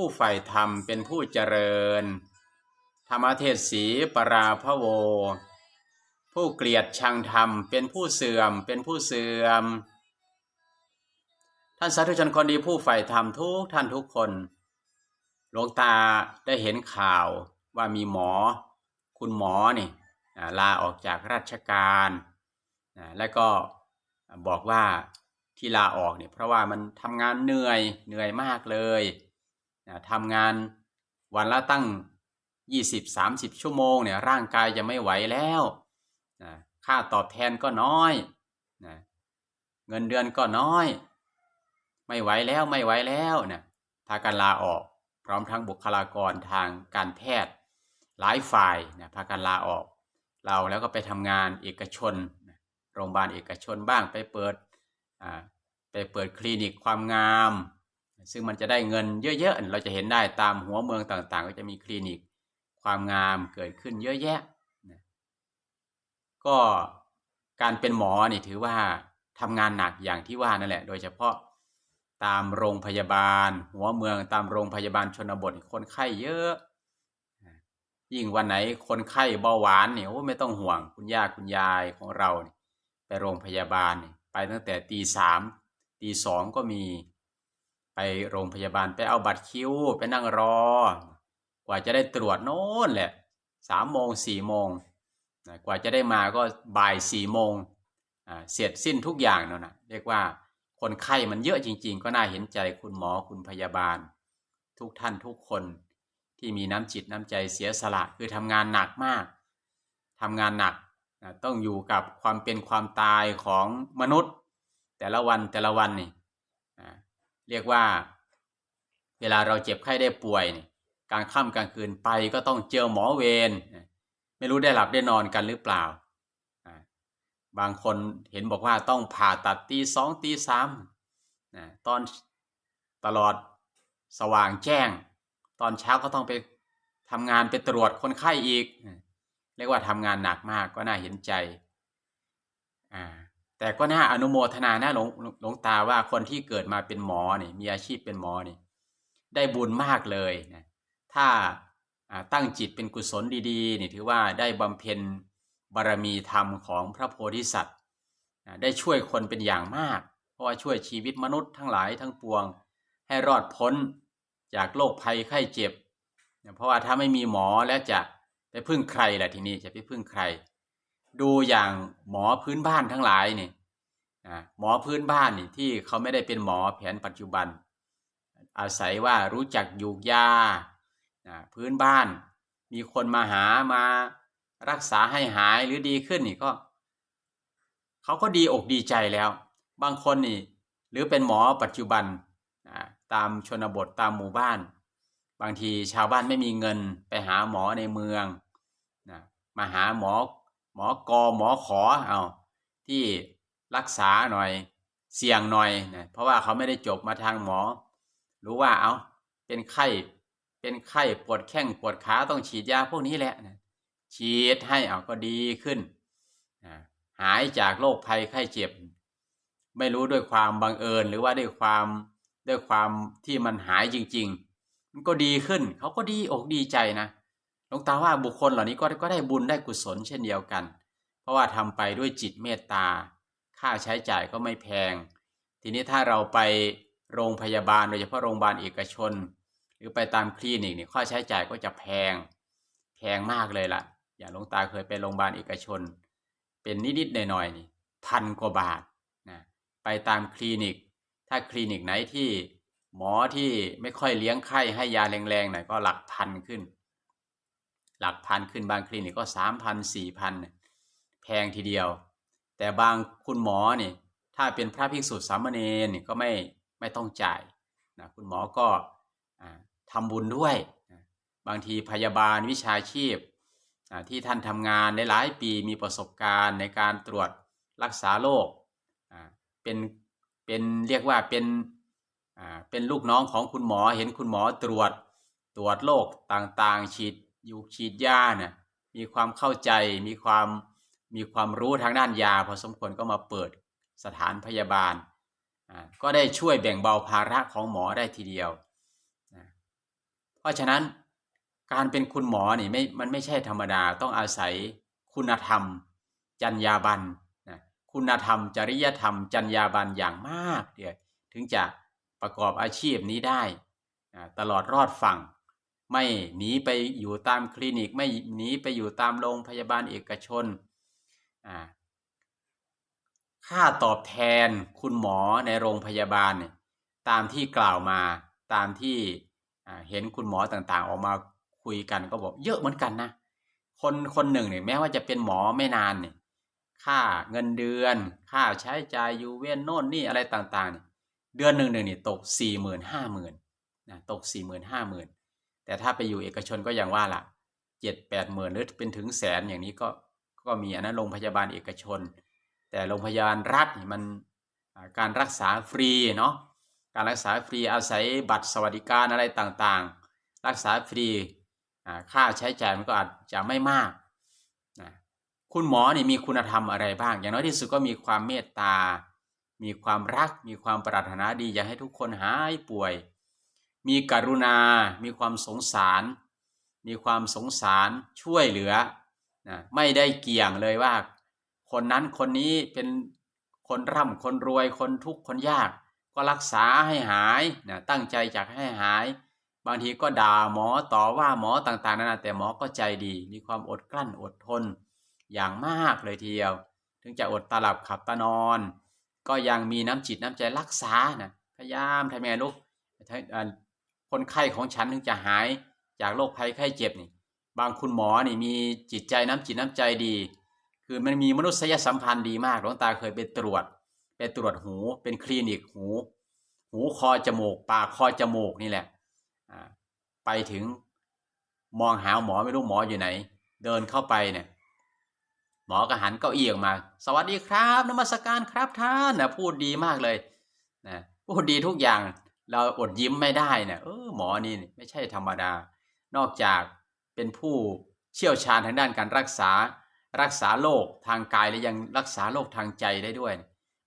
ผู้ใฝ่ธรรมเป็นผู้เจริญ ธรรมเทศสีปราพโว ผู้เกลียดชังธรรมเป็นผู้เสื่อมเป็นผู้เสื่อม ท่านสาธุชนคนดีผู้ใฝ่ธรรมทุกท่านทุกคนหลวงตาได้เห็นข่าวว่ามีหมอ คุณหมอนี่ลาออกจากราชการแล้วก็บอกว่าที่ลาออกเนี่ยเพราะว่ามันทำงานเหนื่อยเหนื่อยมากเลย ทำงานวันละตั้ง 20-30 ชั่วโมงเนี่ยร่างกายจะไม่ไหวแล้วนะค่าตอบแทนก็น้อยนะเงินเดือนก็น้อย ไม่ไหวแล้วไม่ไหวแล้วนะพากันลาออก พร้อมทั้งบุคลากรทางการแพทย์ หลายฝ่ายนะพากันลาออก เราแล้วก็ไปทำงานเอกชน โรงพยาบาลเอกชนบ้างไปเปิดอ่าไปเปิดคลินิกความงาม ซึ่งมันจะได้เงินเยอะๆ เราจะเห็นได้ตามหัวเมืองต่างๆ ก็จะมีคลินิกความงามเกิดขึ้นเยอะแยะนะก็การเป็นหมอนี่ถือว่าทำงานหนักอย่างที่ว่านั่นแหละ โดยเฉพาะตามโรงพยาบาล หัวเมืองตามโรงพยาบาลชนบทคนไข้เยอะยิ่งวันไหนคนไข้เบาหวานเนี่ยโอ้ไม่ต้องห่วงคุณย่าคุณยายของเรา ไปโรงพยาบาลไปตั้งแต่ตีสามตีสองก็มี ไปโรงพยาบาลไปเอาบัตรคิวไปนั่งรอ กว่าจะได้ตรวจโน้นแหละสามโมงสี่โมงนะกว่าจะได้มาก็บ่ายสี่โมงเสร็จสิ้นทุกอย่างเนั่นะเรียกว่าคนไข้มันเยอะจริง ๆ ก็น่าเห็นใจคุณหมอคุณพยาบาล ทุกท่านทุกคนที่มีน้ำจิตน้ำใจเสียสละคือทำงานหนักมากทำงานหนักนะต้องอยู่กับความเป็นความตายของมนุษย์ แต่ละวันแต่ละวันนี่ เรียกว่า เวลาเราเจ็บไข้ได้ป่วยกลางค่ำกลางคืนไปก็ต้องเจอหมอเวรไม่รู้ได้หลับได้นอนกันหรือเปล่า บางคนเห็นบอกว่าต้องผ่าตัดตีสองตีสามตอนตลอดสว่างแจ้ง ตอนเช้าก็ต้องไปทำงานไปตรวจคนไข้อีก เรียกว่าทำงานหนักมากก็น่าเห็นใจอ่า แต่ก็น่าอนุโมทนานะหลวงหลวงตาว่าคนที่เกิดมาเป็นหมอนี่มีอาชีพเป็นหมอนี่ได้บุญมากเลยนะถ้าตั้งจิตเป็นกุศลดีๆนี่ถือว่าได้บำเพ็ญบารมีธรรมของพระโพธิสัตว์ได้ช่วยคนเป็นอย่างมาก เพราะว่าช่วยชีวิตมนุษย์ทั้งหลายทั้งปวง ให้รอดพ้นจากโรคภัยไข้เจ็บ เพราะว่าถ้าไม่มีหมอแล้วจะไปพึ่งใครล่ะทีนี้จะไปพึ่งใคร ดูอย่างหมอพื้นบ้านทั้งหลายนี่อ่าหมอพื้นบ้านนี่ที่เขาไม่ได้เป็นหมอแผนปัจจุบัน อาศัยว่ารู้จักยูกยาอ่าพื้นบ้าน มีคนมาหามารักษาให้หายหรือดีขึ้นนี่ก็เขาก็ดีอกดีใจแล้ว บางคนนี่ หรือเป็นหมอปัจจุบันอ่าตามชนบทตามหมู่บ้าน บางทีชาวบ้านไม่มีเงินไปหาหมอในเมืองนะมาหาหมอ หมอกอหมอขอเอาที่รักษาหน่อยเสี่ยงหน่อยนะเพราะว่าเขาไม่ได้จบมาทางหมอ รู้ว่าเอาเป็นไข้เป็นไข้ปวดแข้งปวดขาต้องฉีดยาพวกนี้แหละนะฉีดให้เอาก็ดีขึ้นอ่าหายจากโรคภัยไข้เจ็บ ไม่รู้ด้วยความบังเอิญหรือว่าด้วยความด้วยความที่มันหายจริง ๆ มันก็ดีขึ้น เขาก็ดีอกดีใจนะ หลวงตาว่าบุคคลเหล่านี้ก็ก็ได้บุญได้กุศลเช่นเดียวกัน เพราะว่าทำไปด้วยจิตเมตตา ค่าใช้จ่ายก็ไม่แพง ทีนี้ถ้าเราไปโรงพยาบาลโดยเฉพาะโรงพยาบาลเอกชน หรือไปตามคลินิกเนี่ยค่าใช้จ่ายก็จะแพง แพงมากเลยล่ะ อย่างหลวงตาเคยไปโรงพยาบาลเอกชน เป็นนิดๆหน่อยๆนี่พันกว่าบาทนะไปตามคลินิก ถ้าคลินิกไหนที่หมอที่ไม่ค่อยเลี้ยงไข้ให้ยาแรงๆหน่อยก็หลักพันขึ้น หลักพันขึ้นบางคลินิกก็สามพันสี่พันแพงทีเดียว แต่บางคุณหมอนี่ถ้าเป็นพระภิกษุสามเณรก็ไม่ไม่ต้องจ่ายนะคุณหมอก็อ่าทำบุญด้วย บางทีพยาบาลวิชาชีพที่ท่านทำงานได้หลายปีมีประสบการณ์ในการตรวจรักษาโรคเป็นเป็นเรียกว่าเป็นเป็นลูกน้องของคุณหมอเห็นคุณหมอตรวจตรวจโรคต่างๆ ฉีด อยู่ฉีดยาเนี่ยมีความเข้าใจมีความมีความรู้ทางด้านยา พอสมควรก็มาเปิดสถานพยาบาลอ่าก็ได้ช่วยแบ่งเบาภาระของหมอได้ทีเดียวนะเพราะฉะนั้นการเป็นคุณหมอนี่ไม่มันไม่ใช่ธรรมดาต้องอาศัยคุณธรรม จรรยาบรรณนะคุณธรรม จริยธรรม จรรยาบรรณอย่างมากเดียวถึงจะประกอบอาชีพนี้ได้อ่าตลอดรอดฝั่ง ไม่หนีไปอยู่ตามคลินิก ไม่หนีไปอยู่ตามโรงพยาบาลเอกชนค่าตอบแทนคุณหมอในโรงพยาบาลเนี่ยตามที่กล่าวมาตามที่เห็นคุณหมอต่างๆ ออกมาคุยกันก็บอกเยอะเหมือนกันนะคนคนหนึ่งเนี่ยแม้ว่าจะเป็นหมอไม่นานเนี่ยค่าเงินเดือน ค่าใช้จ่ายยูเวนโน่นนี่อะไรต่างๆเนี่ยเดือนหนึ่งหนึ่งนี่ตกสี่หมื่นห้าหมื่นนะตกสี่หมื่นห้าหมื่น แต่ถ้าไปอยู่เอกชนก็อย่างว่าล่ะเจ็ดแปดหมื่นหรือเป็นถึงแสนอย่างนี้ก็ก็มีอันนั้นโรงพยาบาลเอกชน แต่โรงพยาบาลรัฐมันการรักษาฟรีเนาะการรักษาฟรีอาศัยบัตรสวัสดิการอะไรต่างๆ รักษาฟรีค่าใช้จ่ายมันก็อาจจะไม่มากนะคุณหมอนี่มีคุณธรรมอะไรบ้าง อย่างน้อยที่สุดก็มีความเมตตา มีความรัก มีความปรารถนาดีอยากให้ทุกคนหายป่วย มีกรุณา มีความสงสาร มีความสงสารช่วยเหลือนะไม่ได้เกี่ยงเลยว่า คนนั้นคนนี้เป็นคนร่ำคนรวยคนทุกข์คนยาก ก็รักษาให้หายนะตั้งใจอยากให้หาย บางทีก็ด่าหมอต่อว่าหมอต่างๆนานาแต่หมอก็ใจดี มีความอดกลั้นอดทน อย่างมากเลยทีเดียว ถึงจะอดตาหลับขับตานอน ก็ยังมีน้ำจิตน้ำใจรักษานะพยายามทำไงลูก คนไข้ของฉันถึงจะหายจากโรคภัยไข้เจ็บนี่ บางคุณหมอนี่มีจิตใจน้ำจิตน้ำใจดี คือมันมีมนุษยสัมพันธ์ดีมากหลวงตาเคยไปตรวจ ไปตรวจหูเป็นคลินิกหู หูคอจมูก ปากคอจมูกนี่แหละไปถึงมองหาหมอไม่รู้หมออยู่ไหน เดินเข้าไปเนี่ยหมอก็หันเก้าอี้ออกมา สวัสดีครับนมัสการครับท่านนะพูดดีมากเลยนะพูดดีทุกอย่าง เราอดยิ้มไม่ได้นะเออหมอนี่ไม่ใช่ธรรมดา นอกจากเป็นผู้เชี่ยวชาญทางด้านการรักษา รักษาโรคทางกายและยังรักษาโรคทางใจได้ด้วย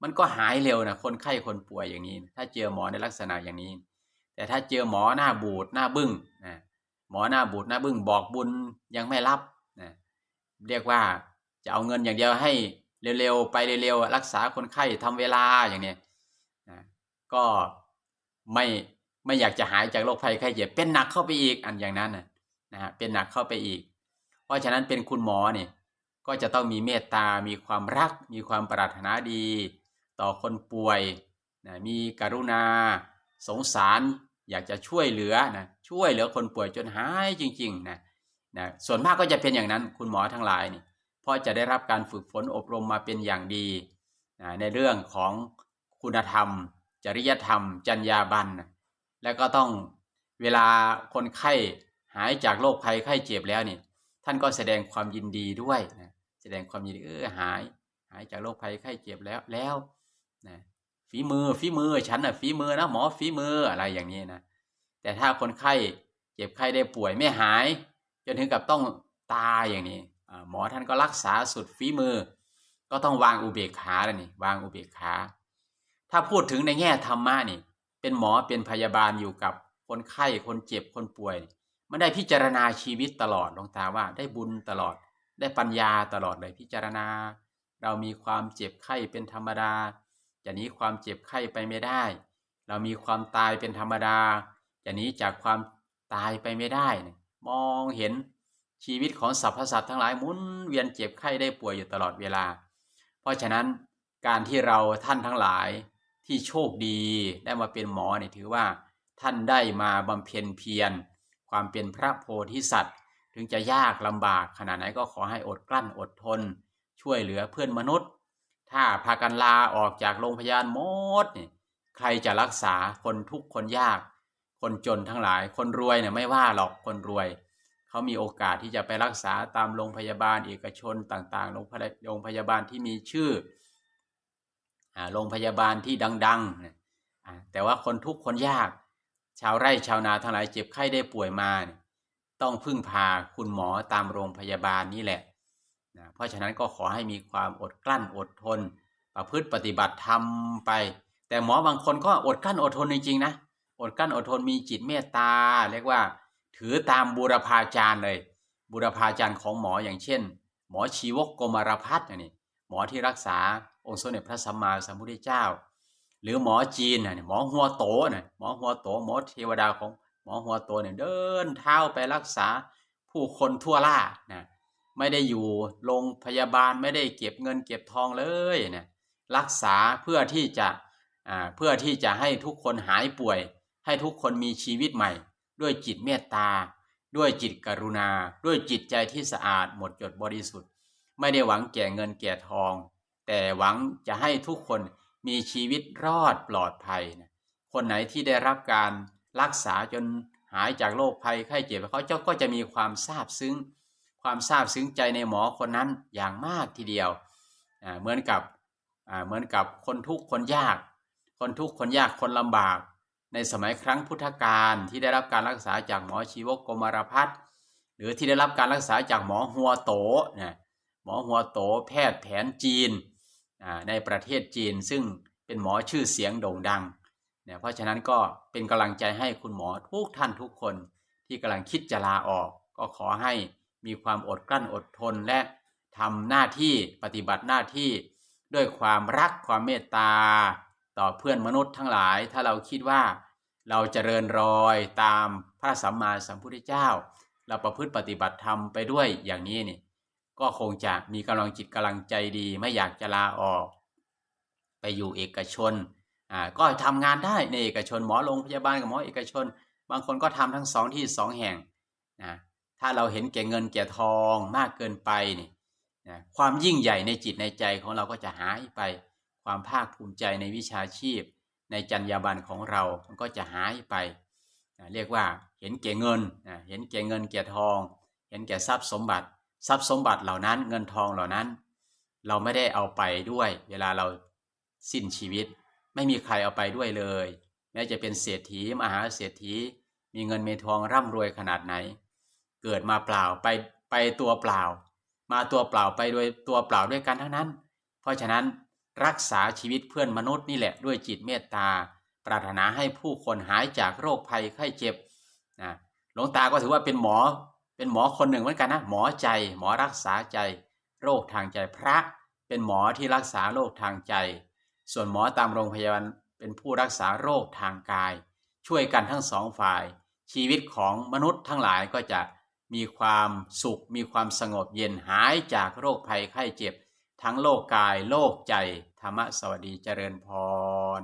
มันก็หายเร็วนะคนไข้คนป่วยอย่างนี้ ถ้าเจอหมอในลักษณะอย่างนี้ แต่ถ้าเจอหมอหน้าบูดหน้าบึ้งนะหมอหน้าบูดหน้าบึ้งบอกบุญยังไม่รับนะเรียกว่าจะเอาเงินอย่างเดียวให้เร็วๆไปเร็วๆรักษาคนไข้ทำเวลาอย่างนี้นะก็ ไม่ไม่อยากจะหายจากโรคภัยไข้เจ็บเป็นหนักเข้าไปอีกอันอย่างนั้นนะนะฮะเป็นหนักเข้าไปอีก เพราะฉะนั้นเป็นคุณหมอเนี่ยก็จะต้องมีเมตตา มีความรัก มีความปรารถนาดี ต่อคนป่วยนะมีกรุณา สงสาร อยากจะช่วยเหลือนะช่วยเหลือคนป่วยจนหายจริงๆนะนะส่วนมากก็จะเป็นอย่างนั้นคุณหมอทั้งหลายนี่เพราะจะได้รับการฝึกฝนอบรมมาเป็นอย่างดีนะในเรื่องของคุณธรรม จริยธรรม จรรยาบรรณนแล้วก็ต้องเวลาคนไข้หายจากโรคภัยไข้เจ็บแล้วนี่ ท่านก็แสดงความยินดีด้วยนะแสดงความยินดีเออหาย หายจากโรคภัยไข้เจ็บแล้วแล้วนะฝีมือฝีมือฉันน่ะฝีมือนะหมอฝีมืออะไรอย่างนี้นะแต่ถ้าคนไข้เจ็บไข้ได้ป่วยไม่หาย จนถึงกับต้องตายอย่างนี้หมอท่านก็รักษาสุดฝีมือ ก็ต้องวางอุเบกขาแล้วนี่วางอุเบกขา ถ้าพูดถึงในแง่ธรรมะนี่ เป็นหมอเป็นพยาบาลอยู่กับคนไข้คนเจ็บคนป่วย มันได้พิจารณาชีวิตตลอดหลวงตาว่าได้บุญตลอด ได้ปัญญาตลอดเลยพิจารณา เรามีความเจ็บไข้เป็นธรรมดาจะนี้ความเจ็บไข้ไปไม่ได้ เรามีความตายเป็นธรรมดาจะนี้จากความตายไปไม่ได้ มองเห็นชีวิตของสรรพสัตว์ทั้งหลายหมุนเวียนเจ็บไข้ได้ป่วยอยู่ตลอดเวลา เพราะฉะนั้นการที่เราท่านทั้งหลาย ที่โชคดีได้มาเป็นหมอเนี่ยถือว่าท่านได้มาบำเพ็ญเพียร ความเป็นพระโพธิสัตว์ ถึงจะยากลำบากขนาดไหนก็ขอให้อดกลั้นอดทน ช่วยเหลือเพื่อนมนุษย์ ถ้าพากันลาออกจากโรงพยาบาลหมดเนี่ยใครจะรักษาคนทุกคนยาก คนจนทั้งหลายคนรวยเนี่ยไม่ว่าหรอกคนรวย เขามีโอกาสที่จะไปรักษาตามโรงพยาบาลเอกชนต่างๆ โรงพยาบาลที่มีชื่อ โรงพยาบาลที่ดังๆ แต่ว่าคนทุกคนยาก ชาวไร่ชาวนาทั้งหลายเจ็บไข้ได้ป่วยมา ต้องพึ่งพาคุณหมอตามโรงพยาบาลนี่แหละนะเพราะฉะนั้นก็ขอให้มีความอดกลั้นอดทน ประพฤติปฏิบัติธรรมไป แต่หมอบางคนก็อดกลั้นอดทนจริงๆนะ อดกลั้นอดทนมีจิตเมตตา เรียกว่าถือตามบูรพาจารย์เลย บูรพาจารย์ของหมออย่างเช่น หมอชีวกกมารพัฒน์นี่ หมอที่รักษาองค์สมเด็จพระสัมมาสัมพุทธเจ้า หรือหมอจีนน่ะหมอหัวโตน่ะหมอหัวโตหมอเทวดาของหมอหัวโตเนี่ยเดินเท้าไปรักษาผู้คนทั่วล่านะไม่ได้อยู่โรงพยาบาลไม่ได้เก็บเงินเก็บทองเลยนะรักษาเพื่อที่จะอ่าเพื่อที่จะให้ทุกคนหายป่วย ให้ทุกคนมีชีวิตใหม่ ด้วยจิตเมตตา ด้วยจิตกรุณา ด้วยจิตใจที่สะอาดหมดจดบริสุทธิ์ ไม่ได้หวังแก่เงินแก่ทอง แต่หวังจะให้ทุกคนมีชีวิตรอดปลอดภัยนะคนไหนที่ได้รับการรักษาจนหายจากโรคภัยไข้เจ็บเขาเจ้าก็จะมีความซาบซึ้ง ความซาบซึ้งใจในหมอคนนั้นอย่างมากทีเดียวเหมือนกับเหมือนกับคนทุกข์คนยาก คนทุกข์คนยากคนลำบาก ในสมัยครั้งพุทธกาลที่ได้รับการรักษาจากหมอชีวกกมารพัฒน์หรือที่ได้รับการรักษาจากหมอหัวโตนะ มอหัวโตแพทย์แผนจีนในประเทศจีน ซึ่งเป็นหมอชื่อเสียงโด่งดังเนี่ยเพราะฉะนั้นก็เป็นกำลังใจให้คุณหมอทุกท่านทุกคนที่กำลังคิดจะลาออก ก็ขอให้มีความอดกลั้นอดทนและทำหน้าที่ปฏิบัติหน้าที่ด้วยความรักความเมตตา ต่อเพื่อนมนุษย์ทั้งหลาย ถ้าเราคิดว่าเราจเจริญรอยตามพระสัมมาสัมพุทธเจ้า เราประพฤติปฏิบัติธรรมไปด้วยอย่างนี้นี่ ก็คงจะมีกำลังจิตกำลังใจดี ไม่อยากจะลาออก ไปอยู่เอกชนอ่าก็ทำงานได้ในเอกชนหมอโรงพยาบาลกับหมอเอกชน บางคนก็ทำทั้งสองที่สองแห่งนะถ้าเราเห็นแก่เงินแก่ทองมากเกินไปนี่นะความยิ่งใหญ่ในจิตในใจของเราก็จะหายไป ความภาคภูมิใจในวิชาชีพ ในจรรยาบรรณของเรามันก็จะหายไปนะเรียกว่าเห็นแก่เงินนะเห็นแก่เงินแก่ทอง เห็นแก่ทรัพย์สมบัติ ทรัพย์สมบัติเหล่านั้นเงินทองเหล่านั้น เราไม่ได้เอาไปด้วย เวลาเราสิ้นชีวิต ไม่มีใครเอาไปด้วยเลยแม้จะเป็นเศรษฐีมหาเศรษฐี มีเงินมีทองร่ำรวยขนาดไหน เกิดมาเปล่าไปไปตัวเปล่า มาตัวเปล่าไปโดยตัวเปล่าด้วยกันทั้งนั้น เพราะฉะนั้นรักษาชีวิตเพื่อนมนุษย์นี่แหละด้วยจิตเมตตา ปรารถนาให้ผู้คนหายจากโรคภัยไข้เจ็บนะหลวงตาก็ถือว่าเป็นหมอ เป็นหมอคนหนึ่งเหมือนกันนะหมอใจ หมอรักษาใจ โรคทางใจพระ เป็นหมอที่รักษาโรคทางใจ ส่วนหมอตามโรงพยาบาลเป็นผู้รักษาโรคทางกาย ช่วยกันทั้งสองฝ่าย ชีวิตของมนุษย์ทั้งหลายก็จะมีความสุข มีความสงบเย็นหายจากโรคภัยไข้เจ็บ ทั้งโรคกายโรคใจธรรมะสวัสดีเจริญพร